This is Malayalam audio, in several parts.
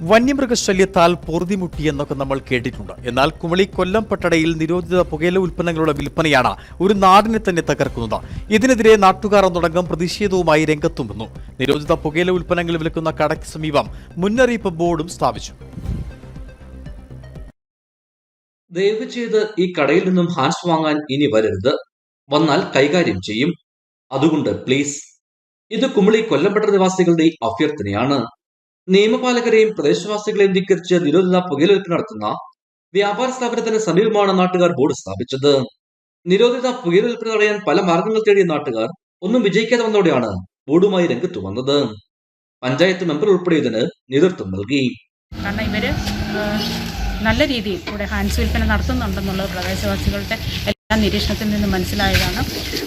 വന്യമൃഗശല്യത്താൽ പൊറുതിമുട്ടിയെന്നൊക്കെ നമ്മൾ കേട്ടിട്ടുണ്ട്. എന്നാൽ കുമളി കൊല്ലം പട്ടടയിൽ നിരോധിത പുകയില ഉൽപ്പന്നങ്ങളുടെ വിൽപ്പനയാണ് ഒരു നാടിനെ തന്നെ തകർക്കുന്നത്. ഇതിനെതിരെ നാട്ടുകാർ ഒന്നടങ്കം പ്രതിഷേധവുമായി രംഗത്തും വന്നു നിരോധിത പുകയില ഉൽപ്പന്നങ്ങൾ വിൽക്കുന്ന കടയ്ക്ക് സമീപം മുന്നറിയിപ്പ് ബോർഡും സ്ഥാപിച്ചു. ദയവ് ചെയ്ത് ഈ കടയിൽ നിന്നും ഹാൻസ് വാങ്ങാൻ ഇനി വരരുത്. വന്നാൽ കൈകാര്യം ചെയ്യും. അതുകൊണ്ട് പ്ലീസ്. ഇത് കുമളി കൊല്ലപ്പെട്ട നിവാസികളുടെ അഭ്യർത്ഥനയാണ്. നിയമപാലകരെയും പ്രദേശവാസികളെയും ധിക്കരിച്ച് നിരോധിത പുകയിലെടുപ്പ് നടത്തുന്ന വ്യാപാര സ്ഥാപനത്തിന് സമീപമാണ് നാട്ടുകാർ ബോർഡ് സ്ഥാപിച്ചത്. നിരോധിത പുകയിലെടുപ്പ് തടയാൻ പല മാർഗങ്ങൾ തേടിയ നാട്ടുകാർ ഒന്നും വിജയിക്കാതെ വന്നതോടെയാണ് ബോർഡുമായി രംഗത്ത് വന്നത്. പഞ്ചായത്ത് മെമ്പർ ഉൾപ്പെടെ ഇതിന് നേതൃത്വം നൽകി. നല്ല രീതിയിൽ ഇവിടെ ഹാൻഡ്സ് വിൽപ്പന നടത്തുന്നുണ്ടെന്നുള്ളത് പ്രദേശവാസികളുടെ എല്ലാ നിരീക്ഷണത്തിൽ നിന്ന് മനസ്സിലായതാണ്.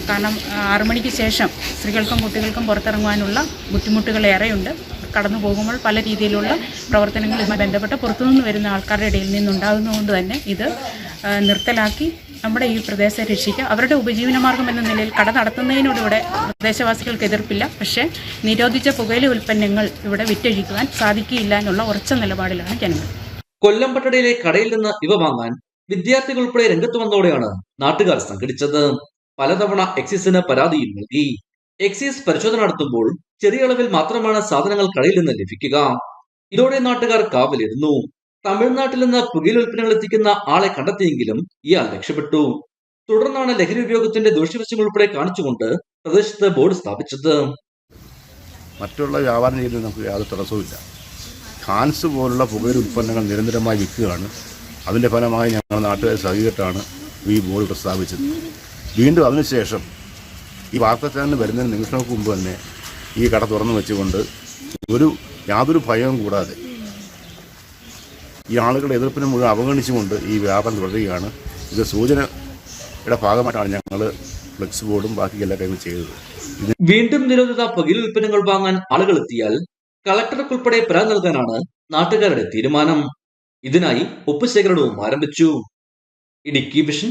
കാരണം ആറുമണിക്ക് മണിക്ക് ശേഷം സ്ത്രീകൾക്കും കുട്ടികൾക്കും പുറത്തിറങ്ങുവാനുള്ള ബുദ്ധിമുട്ടുകൾ ഏറെയുണ്ട് കടന്നു പോകുമ്പോൾ പല രീതിയിലുള്ള പ്രവർത്തനങ്ങളുമായി ബന്ധപ്പെട്ട് പുറത്തുനിന്ന് വരുന്ന ആൾക്കാരുടെ ഇടയിൽ നിന്നുണ്ടാകുന്നതുകൊണ്ട് തന്നെ ഇത് നിർത്തലാക്കി നമ്മുടെ ഈ പ്രദേശത്തെ രക്ഷിക്കുക അവരുടെ ഉപജീവനമാർഗം എന്ന നിലയിൽ കട നടത്തുന്നതിനോടിവിടെ പ്രദേശവാസികൾക്ക് എതിർപ്പില്ല. പക്ഷേ നിരോധിച്ച പുകയില ഉൽപ്പന്നങ്ങൾ ഇവിടെ വിറ്റഴിക്കുവാൻ സാധിക്കില്ല എന്നുള്ള ഉറച്ച നിലപാടിലാണ് ജനങ്ങൾ. കൊല്ലം കടയിൽ നിന്ന് ഇവ വാങ്ങാൻ വിദ്യാർത്ഥികൾ ഉൾപ്പെടെ രംഗത്ത് വന്നതോടെയാണ് നാട്ടുകാർ സംഘടിച്ചത്. പലതവണ എക്സിസിന് പരാതിയും നൽകി. എക്സൈസ് പരിശോധന നടത്തുമ്പോൾ ചെറിയ അളവിൽ മാത്രമാണ് സാധനങ്ങൾ കടയിൽ നിന്ന് ലഭിക്കുക. ഇതോടെ നാട്ടുകാർ കാവലിരുന്നു. തമിഴ്നാട്ടിൽ നിന്ന് പുകയില ഉൽപ്പന്നങ്ങൾ എത്തിക്കുന്ന ആളെ കണ്ടെത്തിയെങ്കിലും ഇയാൾ രക്ഷപ്പെട്ടു. തുടർന്നാണ് ലഹരി ഉപയോഗത്തിന്റെ ദൂഷ്യവശങ്ങൾ ഉൾപ്പെടെ കാണിച്ചുകൊണ്ട് പ്രദേശത്ത് ബോർഡ് സ്ഥാപിച്ചത്. മറ്റുള്ള വ്യാപാരം ചെയ്യുന്നതിന് നമുക്ക് യാതൊരു തടസ്സവുമില്ല. ഹാൻസ് പോലുള്ള പുകയില ഉൽപ്പന്നങ്ങൾ നിരന്തരമായി വിൽക്കുകയാണ്. അതിന്റെ ഫലമായി ഞങ്ങൾ നാട്ടുകാർ സഹകരിച്ചിട്ടാണ് ഈ ബോർഡ് പ്രസ്താവിച്ചത് വീണ്ടും അതിനുശേഷം ഈ വാർത്താ ചാനൽ വരുന്നതിന് നിമിഷങ്ങൾക്ക് മുമ്പ് തന്നെ ഈ കട തുറന്നു വെച്ചുകൊണ്ട് ഒരു യാതൊരു ഭയവും കൂടാതെ ഈ ആളുകളുടെ എതിർപ്പിനെ മുഴുവൻ അവഗണിച്ചുകൊണ്ട് ഈ വ്യാപാരം തുടരുകയാണ്. ഇത് സൂചനയുടെ ഭാഗമായിട്ടാണ് ഞങ്ങൾ ഫ്ലെക്സ് ബോർഡും ബാക്കി എല്ലാ കാര്യങ്ങളും ചെയ്തത്. വീണ്ടും നിരോധിത പകുതി ഉൽപ്പന്നങ്ങൾ വാങ്ങാൻ ആളുകൾ എത്തിയാൽ കളക്ടർക്കുൾപ്പെടെ പരാതി നൽകാനാണ് നാട്ടുകാരുടെ തീരുമാനം. ഇതിനായി ഒപ്പുശേഖരണവും ആരംഭിച്ചു. ഇടുക്കി വിഷൻ